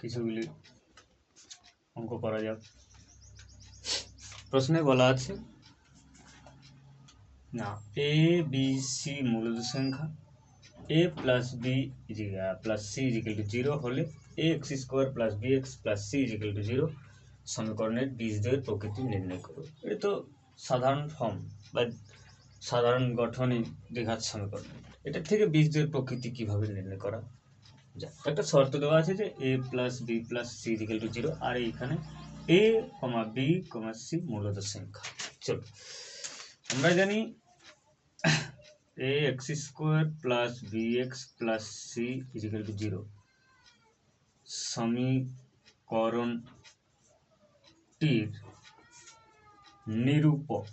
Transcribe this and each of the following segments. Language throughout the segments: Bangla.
কিছুগুলি অঙ্ক করা যাক প্রশ্নে বলা আছে না এ বি সি মূলত সংখ্যা A plus B plus C equal to zero হলে A X square plus B X plus C equal to zero সমীকরণের বীজ বীজদ্বয়ের প্রকৃতি নির্ণয় করো এটা তো সাধারণ ফর্ম বা সাধারণ গঠনই দ্বিঘাত সমীকরণ এটার থেকে বীজদ্বয়ের প্রকৃতি কীভাবে নির্ণয় করা একটা শর্ত দেওয়া আছে যে A plus B plus C equal to zero আর এইখানে A comma B comma C মূলত সংখ্যা। চলো, আমরা জানি A X square plus B X plus C equal to zero সমীকরণটির নিরূপক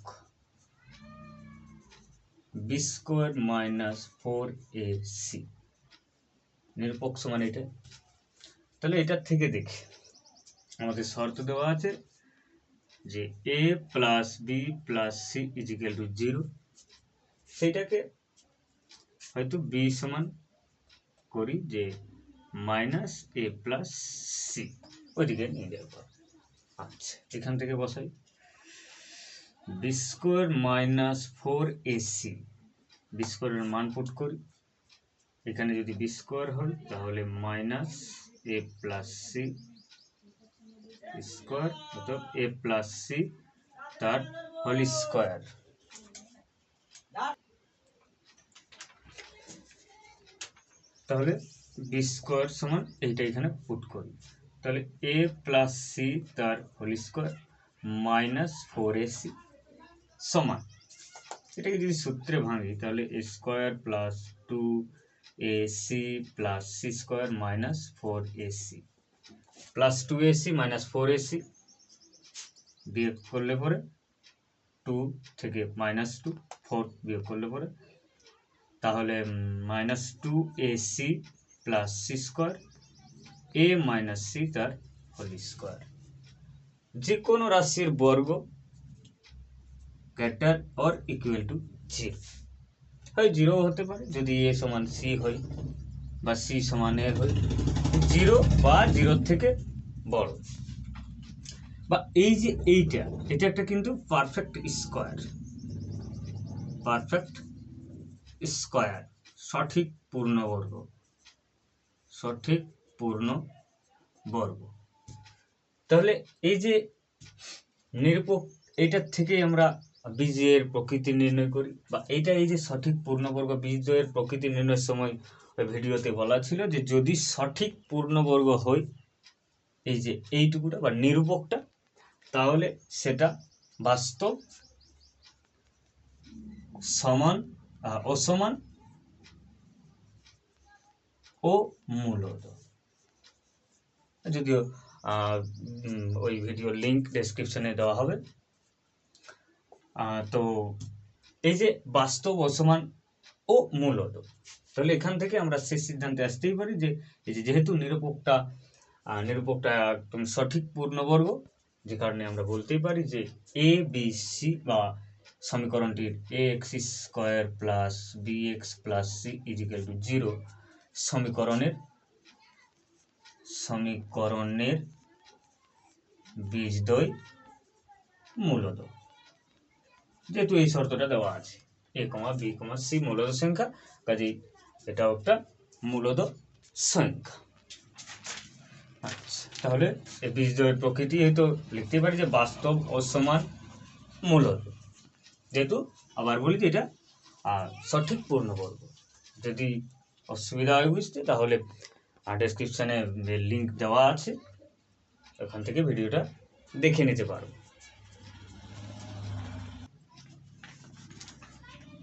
B square minus four A C নিরূপক সমান এটা। তাহলে এটার থেকে দেখি। আমাদের শর্ত দেওয়া আছে যে A plus B plus C equal to zero সেইটাকে হয়তো বি সমান করি যে মাইনাস এ প্লাস সি ওইদিকে নিয়ে যাব আচ্ছা এখান থেকে বসাই। B square minus four A C B স্কোয়ারের মান পুট করি। এখানে যদি বি স্কোয়ার হয়, তাহলে minus A plus C square অর্থাৎ এ প্লাস সি তার হোল স্কোয়ার তাহলে বি স্কোয়ার সমান এইটা এখানে পুট করি। তাহলে এ প্লাস সি তার whole square minus four A C সমান। এটাকে যদি সূত্রে ভাঙি, তাহলে A square plus two A C plus C square minus four A C plus two A C minus four A C বিয়োগ করলে পরে টু থেকে মাইনাস টু ফোর বিয়োগ করলে পরে। তাহলে minus two A C plus C square A minus C তার হোল স্কোয়ার যে কোনো রাশির বর্গ greater or equal to zero হয় জিরো হতে পারে, যদি এ সমান সি হয় বা সি সমান এ হয় জিরো বা জিরোর থেকে বড়। বা এই যে এইটা, এটা একটা কিন্তু পারফেক্ট স্কোয়ার পারফেক্ট স্কোয়ার সঠিক পূর্ণবর্গ সঠিক পূর্ণ বর্গ। তাহলে এই যে নিরপেক্ষ এইটার থেকেই আমরা বীজের প্রকৃতি নির্ণয় করি। বা এইটা এই যে সঠিক পূর্ণবর্গ বীজের প্রকৃতি নির্ণয়ের সময় ওই ভিডিওতে বলা ছিল যে যদি সঠিক পূর্ণবর্গ হয় এই যে এইটুকুটা বা নিরূপকটা, তাহলে সেটা বাস্তব, সমান অসমান ও মূলত যদিও ওই ভিডিওর লিঙ্ক ডেসক্রিপশনে দেওয়া হবে। তো এই যে বাস্তব অসমান ও মূলত, তাহলে এখান থেকে আমরা সেই সিদ্ধান্তে আসতেই পারি যে, এই যে যেহেতু নিরূপকটা নিরূপকটা একদম সঠিক পূর্ণবর্গ, যে কারণে আমরা বলতেই পারি যে এ বি সি বা সমীকরণটির A X square plus B X plus C equal to zero সমীকরণের সমীকরণের বীজদ্বয় মূলত। যেহেতু এই শর্তটা দেওয়া আছে। এ কমা, বি কমা, সি মূলত সংখ্যা, কাজেই এটাও একটা মূলত সংখ্যা। আচ্ছা তাহলে এই বীজদ্বয়ের প্রকৃতি হয়তো লিখতে পারি যে বাস্তব অসমান মূলত যেহেতু আবার বলি যে এটা সঠিক পূর্ণবর্গ। যদি অসুবিধা হয় বুঝতে, তাহলে ডেসক্রিপশানে যে লিঙ্ক দেওয়া আছে। ওখান থেকে ভিডিওটা দেখে নিতে পারো।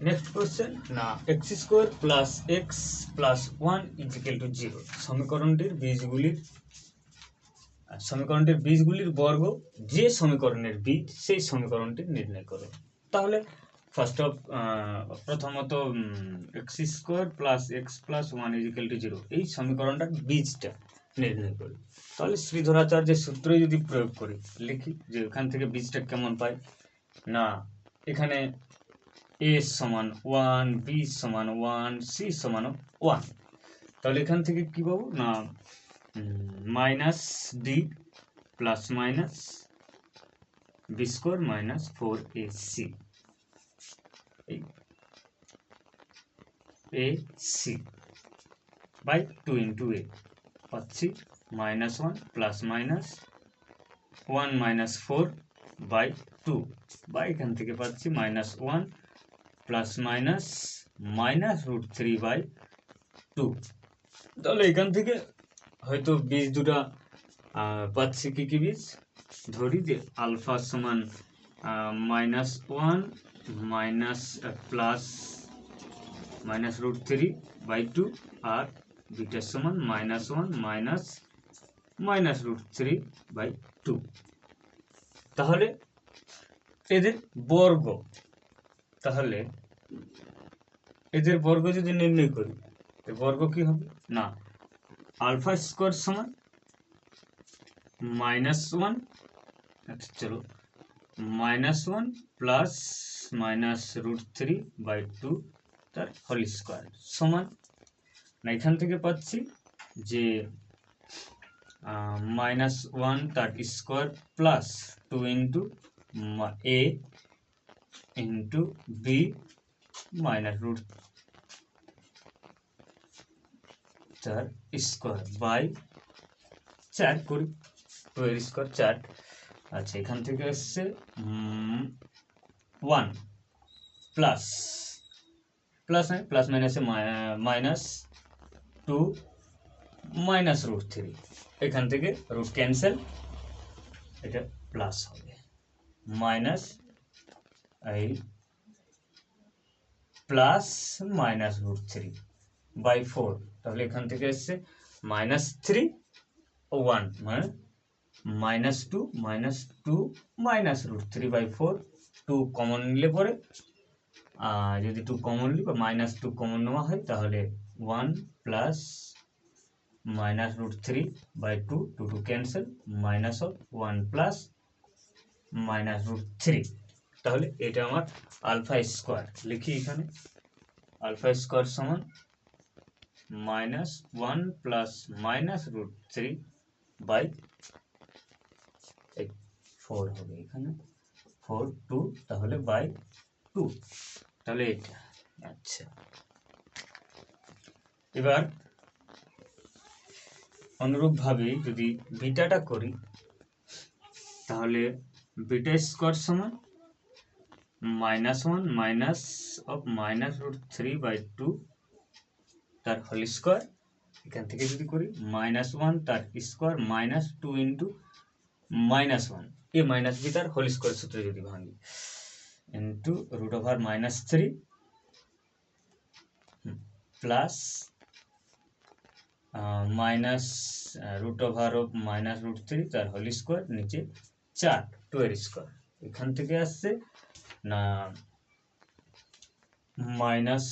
নেক্সট কোশ্চেন না। X square plus X plus one equal to zero সমীকরণটির বীজগুলির সমীকরণটির বীজগুলির বর্গ যে সমীকরণের বীজ সেই সমীকরণটি নির্ণয় করো। তাহলে ফার্স্ট অফ প্রথমত X square plus X plus one equal to zero এই সমীকরণটার বীজটা নির্ণয় করি। তাহলে শ্রীধরাচার্যের সূত্রে যদি প্রয়োগ করি লিখি যে ওখান থেকে বীজটা কেমন পাই। না এখানে এ সমান ওয়ান বি সমান ওয়ান সি সমান ওয়ান তাহলে এখান থেকে কি পাবো? না minus D plus minus B square minus four A C A C by two into A পাচ্ছি? Minus one plus minus one minus four by two বা এখান থেকে পাচ্ছি minus one plus minus minus root three by two তাহলে এখান থেকে হয়তো বীজ দুটা পাচ্ছি কি কি বীজ? ধরি যে আলফা সমান minus one minus plus minus root three by two আর বিটার সমান minus one minus minus root three by two তাহলে এদের বর্গ তাহলে এদের বর্গ যদি নির্ণয় করি বর্গ কি হবে? না। আলফা স্কোয়ার সমান মাইনাস ওয়ান আচ্ছা চলো। Minus one plus minus root three by two তার হোল স্কোয়ার সমান। না, এখান থেকে পাচ্ছি যে মাইনাস ওয়ান তার square plus two into A into B minus root চার স্কোয়ার বাই চার করি টু এর স্কোয়ার চার আচ্ছা এখান থেকে এসছে ওয়ান প্লাস প্লাস নয় প্লাস মাইনাসে minus two minus root three এখান থেকে রুট ক্যান্সেল এটা প্লাস হবে। মাইনাস এই plus minus root three by four তাহলে এখান থেকে এসছে মাইনাস থ্রি ওয়ান মানে minus two minus two minus root three by four two common নিলে পরে যদি টু কমন নিই, বা মাইনাস টু কমন নেওয়া হয়, তাহলে one plus minus root three by two two two cancel minus of one plus minus root three তাহলে এটা আমার আলফা স্কোয়ার। লিখি এখানে। আলফা স্কোয়ার সমান minus one plus minus root three by four হবে এখানে। ফোর টু তাহলে বাই টু। তাহলে এটা। আচ্ছা। এবার অনুরূপভাবে যদি বিটাটা করি, তাহলে বিটা স্কোয়ার সমান minus one minus of minus root three by two তার হোল স্কোয়ার এখান থেকে যদি করি মাইনাস ওয়ান তার square minus two into minus one A minus B তার হোল স্কোয়ার সূত্রে যদি ভাঙি into root over minus three plus minus root over of minus root three তার হোল স্কোয়ার নিচে চার টু এর স্কোয়ার এখান থেকে আসছে না মাইনাস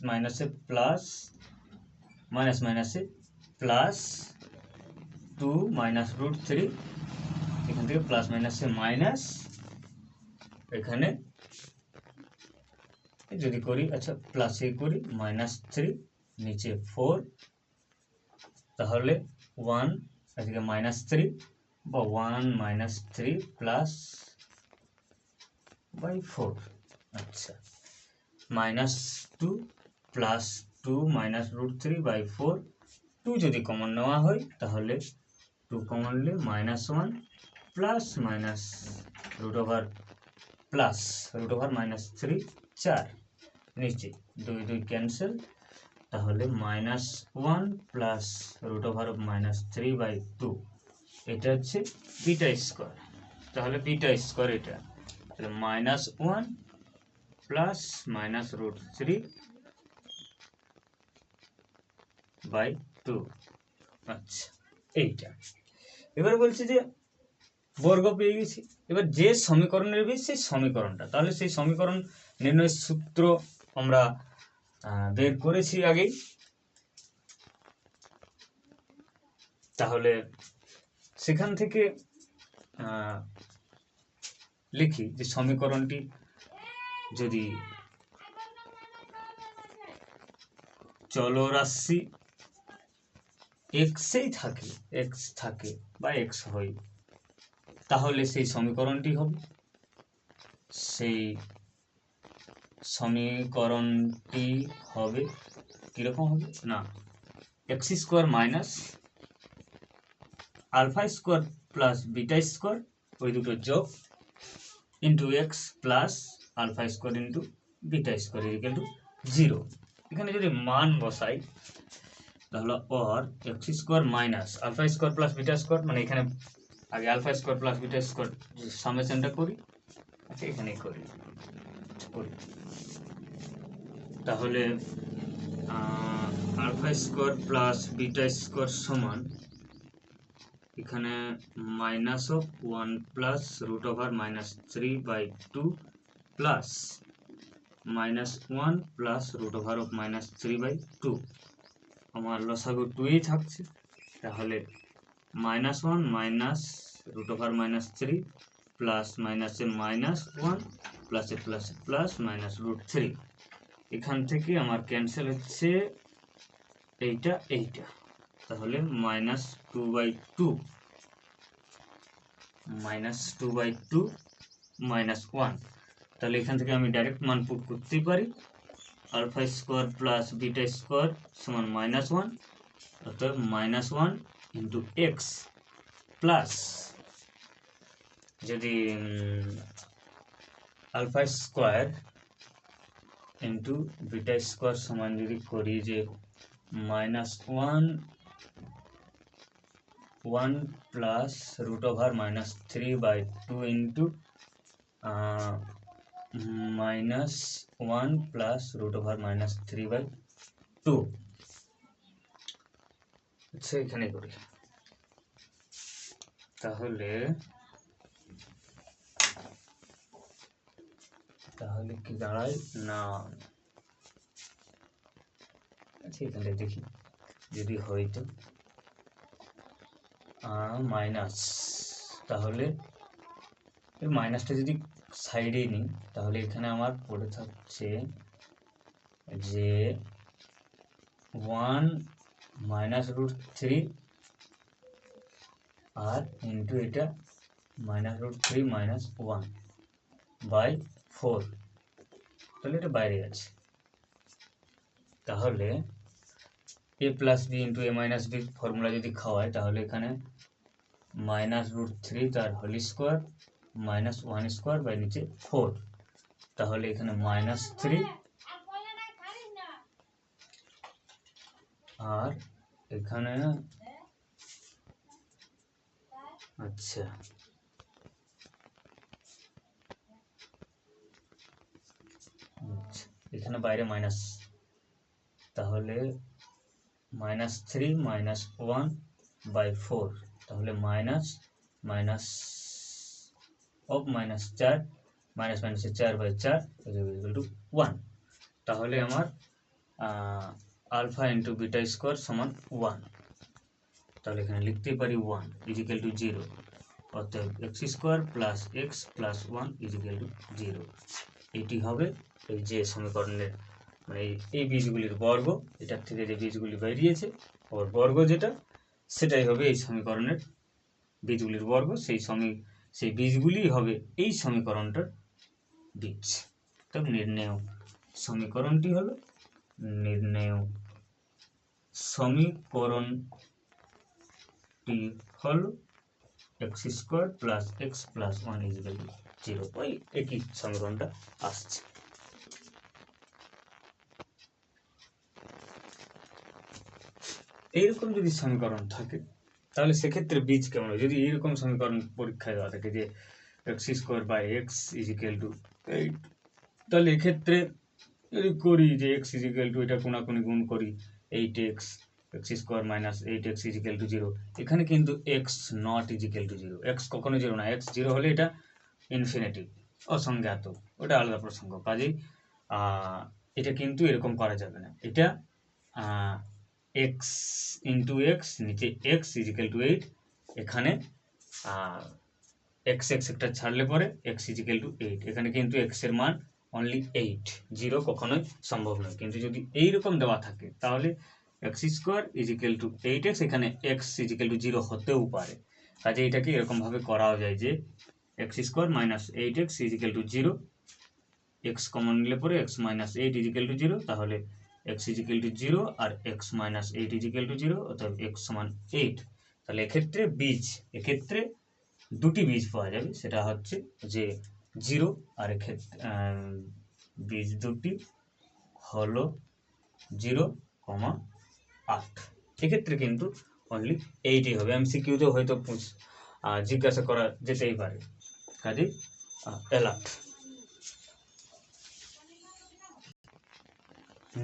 মাইনাসে প্লাস মাইনাস মাইনাসে plus two minus root three এখান থেকে প্লাস মাইনাসে মাইনাস এখানে যদি করি আচ্ছা প্লাসে করি মাইনাস থ্রি নিচে ফোর তাহলে ওয়ান এদিকে মাইনাস থ্রি বা one minus three plus by four আচ্ছা। Minus two plus two minus root three by four two যদি কমন নেওয়া হয়, তাহলে টু কমন নিলে minus one plus minus root over plus root over minus three চার। নিচে দুই দুই ক্যান্সেল তাহলে minus one plus root over minus three by two এটা হচ্ছে বিটা স্কোয়ার তাহলে বিটা স্কোয়ার এটা। তাহলে minus one plus minus root three by two আচ্ছা এইটা। এবার বলছি যে বর্গ পেয়ে গেছি। এবার যে সমীকরণের বীজ, সেই সমীকরণটা। তাহলে সেই সমীকরণ নির্ণয়ের সূত্র আমরা বের করেছি আগেই। তাহলে সেখান থেকে লিখি যে সমীকরণটি যদি চলরাশি এক্সেই থাকে এক্স থাকে বা এক্স হয়, তাহলে সেই সমীকরণটি হবে। সেই সমীকরণটি হবে কীরকম হবে? না X square minus alpha square plus beta square ওই দুটো যোগ into X plus alpha square into beta square equal to zero এখানে যদি মান বসাই, তাহলে or X square minus alpha square plus beta square মানে এখানে আগে alpha square plus beta square সামেশনটা করি আচ্ছা এখানেই করি করি। তাহলে alpha square plus beta square সমান এখানে minus of one plus root over minus three by two plus minus one plus root over of minus three by two আমার লসাগু টুই থাকছে। তাহলে minus one minus root over minus three plus মাইনাসে মাইনাস ওয়ান প্লাসে প্লাসে প্লাস মাইনাস রুট থ্রি এখান থেকে আমার ক্যান্সেল হচ্ছে এইটা এইটা। তাহলে minus two by two minus two by two minus one তাহলে এখান থেকে আমি ডাইরেক্ট মান পুট করতেই পারি। Alpha square plus beta square সমান মাইনাস ওয়ান অর্থাৎ minus one into X plus যদি alpha square into beta square সমান যদি করি যে minus one one plus root over minus three by two into minus one plus root over minus three by two আচ্ছা এখানে করি। তাহলে তাহলে কি দাঁড়ায়? না। আচ্ছা এখানে দেখি। যদি হয়তো মাইনাস, তাহলে এই মাইনাসটা যদি সাইডে নিই, তাহলে এখানে আমার পড়ে থাকছে যে ওয়ান মাইনাস রুট থ্রি আর ইন্টু এটা minus root three minus one by four তাহলে এটা বাইরে আছে। তাহলে A plus B into A minus B formula যদি খাওয়ায় তাহলে এখানে মাইনাস রুট থ্রি তার whole square minus one square by নিচে ফোর তাহলে এখানে মাইনাস থ্রি আর এখানে আচ্ছা। আচ্ছা, এখানে বাইরে মাইনাস তাহলে minus three minus one by four তাহলে মাইনাস মাইনাস অফ মাইনাস চার মাইনাস মাইনাসে চার বাই চার ইকুয়াল টু ওয়ান তাহলে আমার আলফা ইন্টু বিটা স্কোয়ার সমান ওয়ান তাহলে এখানে লিখতেই পারি ওয়ান ইজিক্যাল টু জিরো অর্থাৎ X square plus X plus one equal to zero এটি হবে এই যে সমীকরণের মানে এই বীজগুলির বর্গ, এটার থেকে যে বীজগুলি বেরিয়েছে, ওর বর্গ যেটা সেটাই হবে এই সমীকরণের বীজগুলির বর্গ। সেই সমী, সেই বীজগুলিই হবে এই সমীকরণটার বীজ। তবে নির্ণেয় সমীকরণটি হলো নির্ণেয় সমীকরণটি হল X square plus X plus one equal zero ওই একই সমীকরণটা আসছে। এইরকম যদি সমীকরণ থাকে, তাহলে সেক্ষেত্রে বীজ কেমন হবে? যদি এইরকম সমীকরণ পরীক্ষায় দেওয়া থাকে যে X square by X equal to eight তাহলে এক্ষেত্রে যদি করি যে এক্স ইজিক্যাল টু এটা কোনাকুনি গুণ করি eight X X square minus eight X equal to zero এখানে কিন্তু X not equal to zero X কখনো জিরো না এক্স জিরো হলে এটা ইনফিনিটিভ অসংজ্ঞাত, ওটা আলাদা প্রসঙ্গ। কাজেই এটা কিন্তু এরকম করা যাবে না। এটা এক্স ইন্টু এক্স নিচে এক্স ইজিক্যাল টু এইট এখানে এক্স এক্স একটা ছাড়লে পরে এক্স ইজিক্যাল টু এইট এখানে কিন্তু এক্সের মান অনলি এইট জিরো কখনোই সম্ভব নয়। কিন্তু যদি এইরকম দেওয়া থাকে, তাহলে X square equal to eight X এখানে এক্স ইজিক্যাল টু জিরো হতেও পারে। কাজে এটাকে এরকমভাবে করাও যায় যে X square minus eight X equal to zero X common নিলে পরে X minus eight equal to zero তাহলে x equal to zero R X minus eight equal to zero অর্থাৎ এক্স সমান এইট তাহলে এক্ষেত্রে বীজ এক্ষেত্রে দুটি বীজ পাওয়া যাবে সেটা হচ্ছে যে জিরো আর এক্ষেত্রে বীজ দুটি হলো জিরো কমা আট এক্ষেত্রে কিন্তু অনলি এইটই হবে এমসিকিউতেও হয়তো পুছ- আহ, জিজ্ঞাসা করা যেতেই পারে। কাজে অ্যালার্ট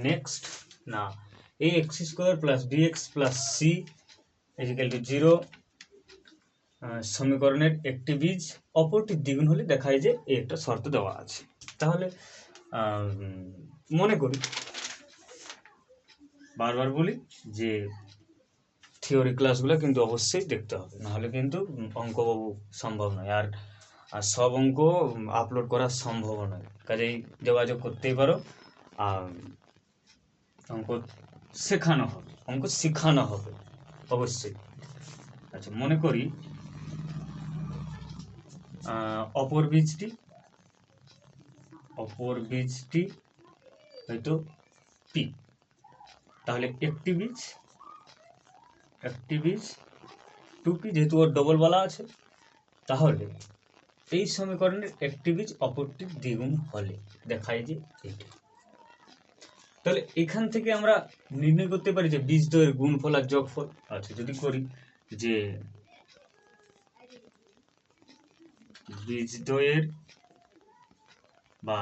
নেক্সট না A X square plus B X plus C equal to zero সমীকরণের একটি বীজ, অপরটি দ্বিগুণ হলে দেখায় যে এ একটা শর্ত দেওয়া আছে। তাহলে মনে করি, বারবার বলি যে থিওরি ক্লাসগুলো কিন্তু অবশ্যই দেখতে হবে, নাহলে কিন্তু অঙ্ক সম্ভব নয়, আর আর সব অঙ্ক আপলোড করা সম্ভব নয়। কাজেই যোগাযোগ করতেই পারো, আর অঙ্ক শেখানো হবে অঙ্ক শেখানো হবে, অবশ্যই। আচ্ছা মনে করি অপর বীজটি অপর বীজটি হয়তো পি তাহলে একটি বীজ একটি বীজ টু পি যেহেতু ওর ডবল বলা আছে, তাহলে এই সমীকরণের একটি বীজ অপরটির দ্বিগুণ হলে দেখায় যে এইটা। তাহলে এখান থেকে আমরা নির্ণয় করতে পারি যে বীজ দ্বয়ের গুণফল আর যোগফল আচ্ছা যদি করি যে বীজ দ্বয়ের বা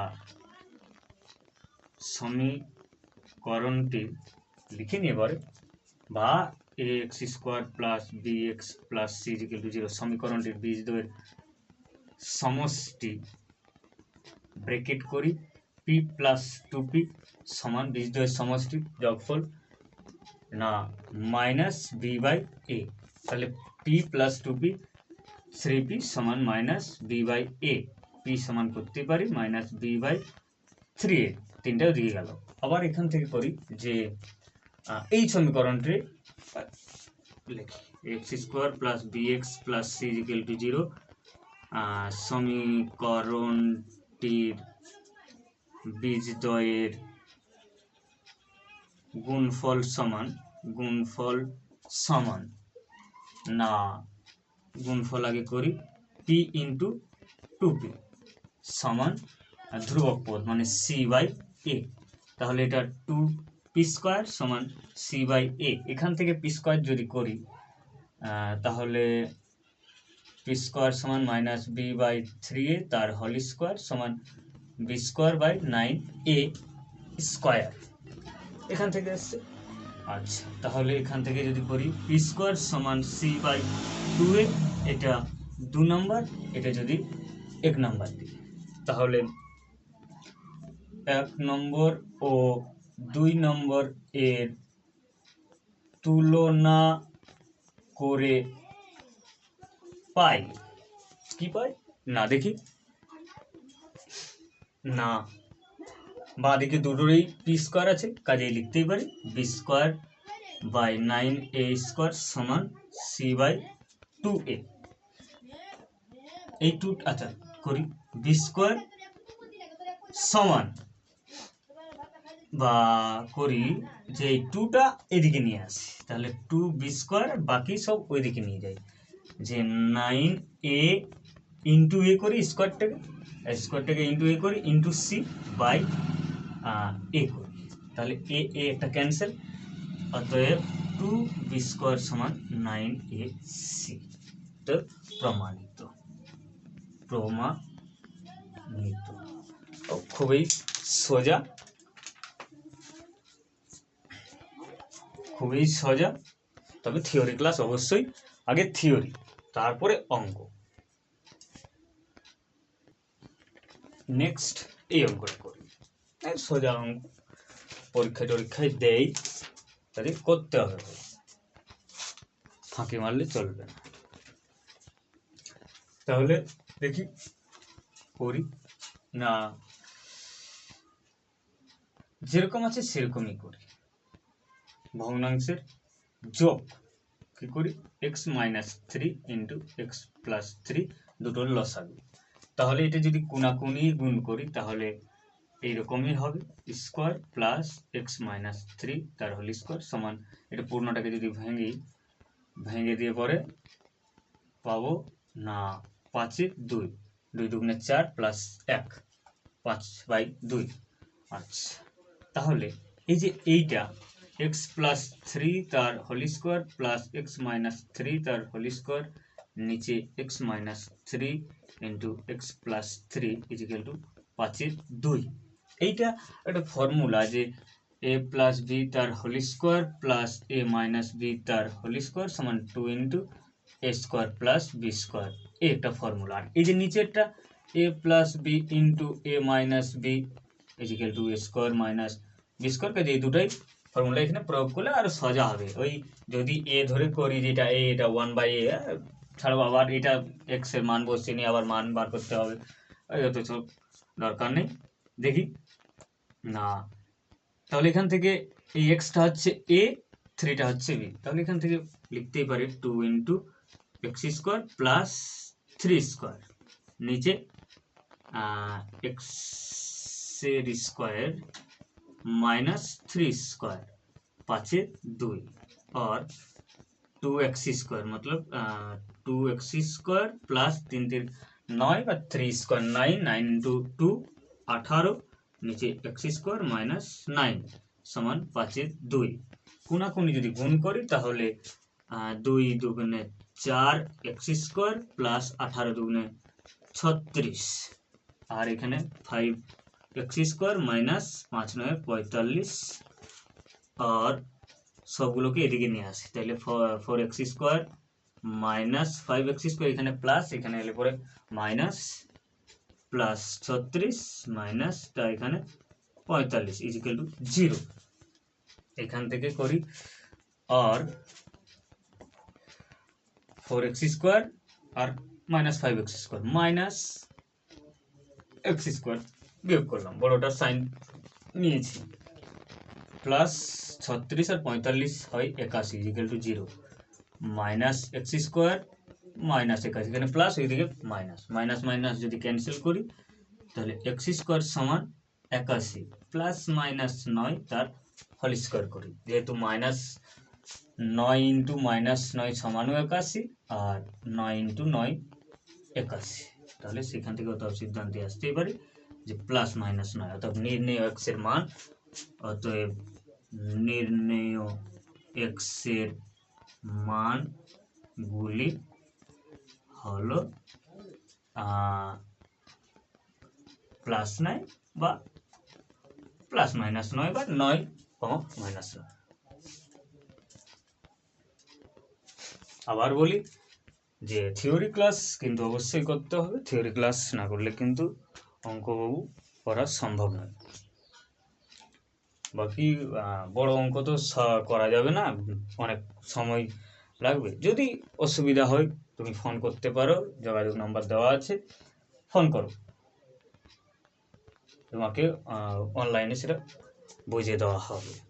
সমীকরণটি লিখে নিয়ে এবারে বা A X square plus B X plus C equal to zero সমীকরণটির বীজ দ্বয়ের সমষ্টি ব্রেকেট করি পি প্লাস টু পি সমান বীজদ্বয়ের সমষ্টি যোগফল না মাইনাস বি বাই এ তাহলে P plus two P three P সমান minus B by A P সমান করতে পারি minus B by three A তিনটাও দিয়ে গেল। আবার এখান থেকে করি যে এই সমীকরণটি লিখি। X square plus B X plus C equal to zero সমীকরণটির বীজদ্বয়ের গুণফল সমান গুণফল সমান। না, গুণফল আগে করি। পি ইন্টু টু পি সমান ধ্রুবক পদ মানে সি বাই এ তাহলে এটা টু পি স্কোয়ার সমান সি বাই এ এখান থেকে পি স্কোয়ার যদি করি তাহলে পি স্কোয়ার সমান minus B by three A তার হোল স্কোয়ার সমান B square by nine A square এখান থেকে এসছে। আচ্ছা তাহলে এখান থেকে যদি করি পি স্কোয়ার সমান সি বাই টু এ এটা দু নম্বর এটা যদি এক নম্বর দিই। তাহলে এক নম্বর ও দুই নম্বর এর তুলনা করে পাই। কি পাই? না দেখি। না। বাঁ দিকে দুটোরই পি স্কোয়ার আছে, কাজেই লিখতেই পারি B square by nine A square সমান সি বাই টু এ এই টু আচ্ছা করি। বি স্কোয়ার সমান, বা করি যে এই টুটা এদিকে নিয়ে আসি, তাহলে টু বি স্কোয়ার বাকি সব ওইদিকে নিয়ে যাই। যে নাইন এ ইন্টু এ করি স্কোয়ারটাকে স্কোয়ারটাকে ইন্টু এ করি ইন্টু সি বাই এ করি। তাহলে এ এ একটা ক্যান্সেল অতএব টু বি স্কোয়ার সমান নাইন এ সি প্রমাণিত। প্রমাণিত। খুবই সোজা। খুবই সোজা। তবে থিওরি ক্লাস অবশ্যই আগে থিওরি তারপরে অঙ্ক। নেক্সট এই অঙ্কটা করি। সোজা অঙ্ক। পরীক্ষা টরীক্ষায় দেই তাদের করতে হবে। ফাঁকি মারলে চলবে না। তাহলে দেখি, করি। না, যেরকম আছে সেরকমই করি। ভগ্নাংশের যোগ কি করি? X minus three into X plus three দুটোর লসাগু। তাহলে এটা যদি কোনাকুনি গুণ করি, তাহলে এইরকমই হবে। Square plus X minus three, তার হোল স্কোয়ার সমান, এটা পূর্ণটাকে যদি ভেঙে ভেঙে দিয়ে পরে পাবো না পাঁচের দুই। দুই দুগুণে চার প্লাস এক, পাঁচ বাই দুই। আচ্ছা তাহলে এই যে এইটা, এক্স প্লাস থ্রি তার whole square plus X minus three তার হোল স্কোয়ার নিচে X minus three into X plus three equal to পাঁচের দুই। এইটা একটা ফর্মুলা যে এ প্লাস বি তার whole square plus A minus B তার হোল স্কোয়ার সমান two into A square plus B square এই একটা ফর্মুলা আর এই যে নিচেরটা A plus B into A minus B equal to A square minus B square কাজে এই দুটাই ফর্মুলা এখানে প্রয়োগ করলে আরও সোজা হবে। ওই যদি এ ধরে করি যেটা এ এটা ওয়ান বাই এ ছাড়াও আবার এটা এক্স এর মান বসিয়ে নিয়ে আবার মান বার করতে হবে ওই অত সব দরকার নেই দেখি না তাহলে এখান থেকে এই এক্সটা হচ্ছে এ থ্রিটা হচ্ছে বি তাহলে এখান থেকে লিখতেই পারি two into x square plus three square নিচে এক্সের স্কোয়ার মাইনাস থ্রি স্কোয়ার পাঁচে দুই और टू एक्स स्क्वायर मतलब টু এক্স স্কোয়ার প্লাস তিন তিন নয় বা three square nine nine into two আঠারো, নিচে এক্স স্কোয়ার মাইনাস নাইন সমান পাঁচের দুই। কোনাকুনি যদি গুণ করি তাহলে দুই দুগুণে চার এক্স স্কোয়ার প্লাস আঠারো দুগুণে ছত্রিশ। আর এখানে ফাইভ এক্স স্কোয়ার মাইনাস পাঁচ নয়, পঁয়তাল্লিশ। আর সবগুলোকে এদিকে নিয়ে আসি। তাহলে four X square minus five X square এখানে প্লাস এখানে এলে পরে মাইনাস প্লাস ছত্রিশ মাইনাসটা এখানে পঁয়তাল্লিশ ইজিক্যাল টু জিরো এখান থেকে করি আর ফোর এক্স স্কোয়ার আর minus five X square minus X square বিয়োগ করলাম, বড়টার সাইন নিয়েছি। প্লাস ছত্রিশ আর পঁয়তাল্লিশ হয় একাশি equal to zero minus X square minus একাশি এখানে প্লাস ওইদিকে মাইনাস মাইনাস মাইনাস যদি ক্যান্সেল করি, তাহলে এক্স স্কোয়ার সমান একাশি। প্লাস মাইনাস নয় তার হোল স্কোয়ার করি। যেহেতু মাইনাস নয় ইন্টু মাইনাস নয় সমানও একাশি, আর নয় ইন্টু নয় একাশি। তাহলে সেখান থেকে অতএব সিদ্ধান্তে আসতেই পারি যে প্লাস মাইনাস নয়। অর্থাৎ নির্ণয় এক্সের মান, অতএব নির্ণেয় এক্স এর মান গুলি হলো প্লাস নয় বা প্লাস মাইনাস নয় বা নয় কমা মাইনাস নয়। আবার বলি যে থিওরি ক্লাস কিন্তু অবশ্যই করতে হবে। থিওরি ক্লাস না করলে কিন্তু অঙ্কবাবু করা সম্ভব নয়। বাকি বড় অঙ্ক তো করা যাবে না। অনেক সময় লাগবে। যদি অসুবিধা হয়, তুমি ফোন করতে পারো। যোগাযোগ নাম্বার দেওয়া আছে। ফোন করো। তোমাকে অনলাইনে সেটা বুঝিয়ে দেওয়া হবে।